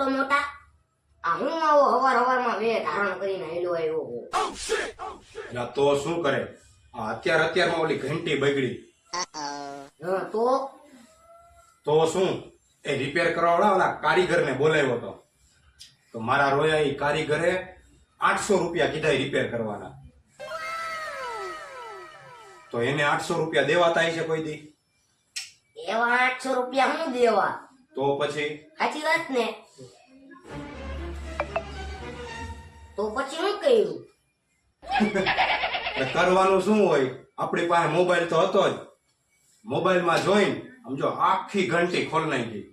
તો મોટા? આ હું આવો હવાર હવારમાં મેં ધારણ કરીને હેલો આવ્યો એટલે તો શું કરે? આ અત્યાર અત્યારમાં ઓલી ઘંટી બગડી. હં, તો? તો શું? એ રિપેર કરવાવાળા ઓલા કારીગરને બોલાવ્યો હતો તો મારા રોયા એ કારીગરે આઠસો રૂપિયા કીધા રિપેર કરવાના. તો એને આઠસો રૂપિયા દેવા થાય છે કોઈ દી? એવા આઠસો રૂપિયા હું દેવા? તો પછી? સાચી વાત ને? તો પછી હું કર્યું? કરવાનું શું હોય? આપણી પાસે મોબાઈલ તો હતો જ. મોબાઈલમાં જોઈને સમજો આખી ઘંટી ખોલ ગઈ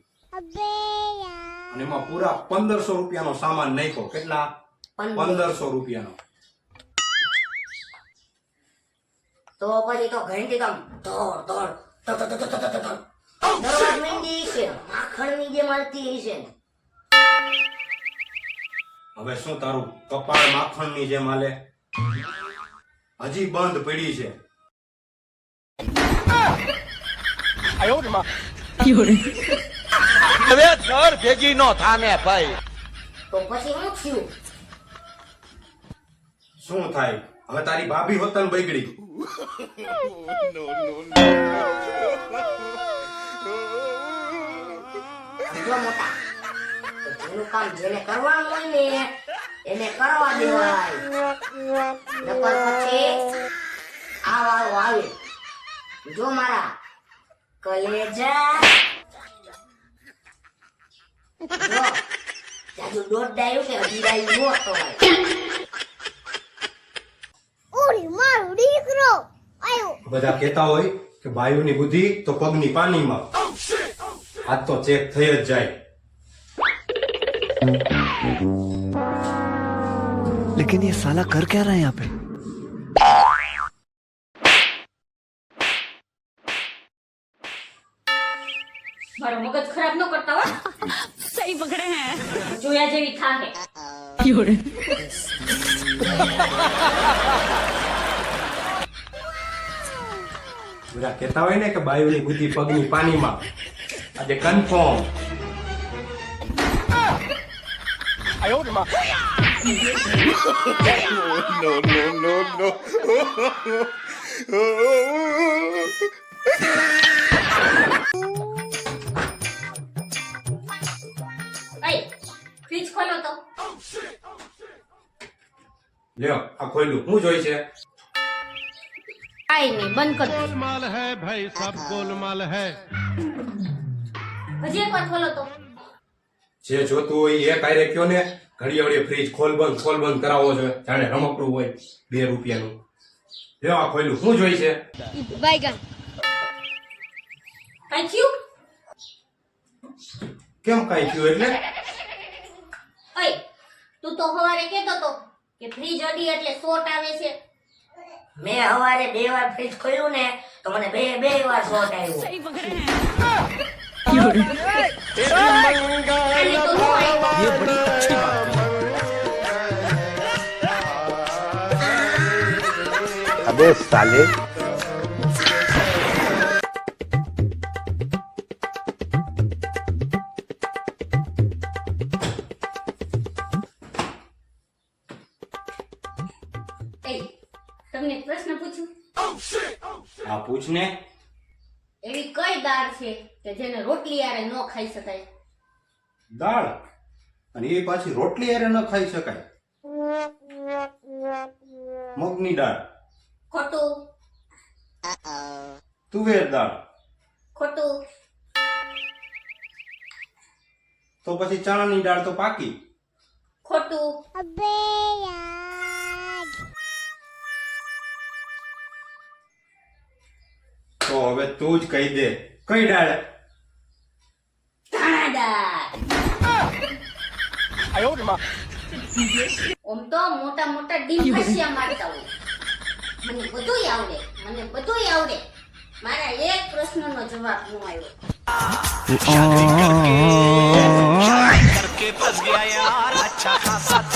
અને એમાં પૂરા પંદરસો રૂપિયાનો સામાન નાખ્યો. કેટલા? પંદરસો રૂપિયાનો. તો પછી તો ઘંટી કામ દોડ દોડ માખણની જે મારતી છે હવે શું તારું કપાળ માખણની જેમ હાલે? હજી બંધ પડી છે. હવે ઘર ભેગી નો થામે ભાઈ. તો પછી હું છું શું થાય? હવે તારી ભાભી હોતન બગડી. જો મોટા? જેનું કામ જેને કરવાનું હોય ને એને કરવા દેવાય. નકર પછી આ વાળો આવે. જો મારા કલેજા. જો જાજુ દોઢ ડાયું કે અઢી ડાયું નો ખવાય ઓરી મારો દીકરો આયો. બધા કહેતા હોય કે બાયુની બુદ્ધિ તો પગની પાનીમાં. આજ તો ચેક થઈ જ જાય. लेकिन ये साला कर क्या रहा है यहाँ पे મારો મગજ ખરાબ ન કરતા હો સહી પકડે હે જોયા જેવી થાહે બધા કહેતા હોય ને કે બાયુની બુદ્ધિ પગની પાનીમાં આજે કન્ફર્મ અય ફ્રીજ ખોલો તો લ્યો આ ખોલ્યું શું જોઈ છે કાઈ નહીં બંધ કર गोलमाल है भाई सब गोलमाल है હજી એક વાર ખોલો તો જે જોતું હોય એ કાર્ય કયો ને ઘડીએ વળીએ ફ્રીજ ખોલ બંધ ખોલ બંધ કરાવવો છે. જાણે રમકડું હોય બે રૂપિયાનું. જો ખોલ્યું. શું જોઈ છે? બાયગન કાઈ થયું? કેમ કાઈ થયું એટલે? ઓય તું તો હવારે કેતો તો કે ફ્રીજ અડી એટલે શોર્ટ આવે છે. મેં હવારે બે વાર ફ્રીજ ખોલ્યું ને તો મને બે બે વાર શોટ આવ્યો. અબે સાલે અય તમને પ્રશ્ન પૂછું? આ પૂછ ને એવી કઈ દાળ છે કે જેને રોટલી આરે ન ખાઈ શકાય? દાળ? અને એ પાછી રોટલી આરે ન ખાઈ શકાય? મગની દાળ. ખોટું. તુવેર દાળ. ખોટું. તો પછી ચણાની દાળ તો પાકી. ખોટું. તો હવે તું જ કહી દે. કઈ દાળ? ચણા દાળ. ઓમ તો મોટા મોટા ડીમ પૈસા મારતા હોય. મને બધુંય આવડે મને બધુંય આવડે મારા એક પ્રશ્નનો જવાબ ન આવ્યો करके फंस गया यार अच्छा खासा था कमा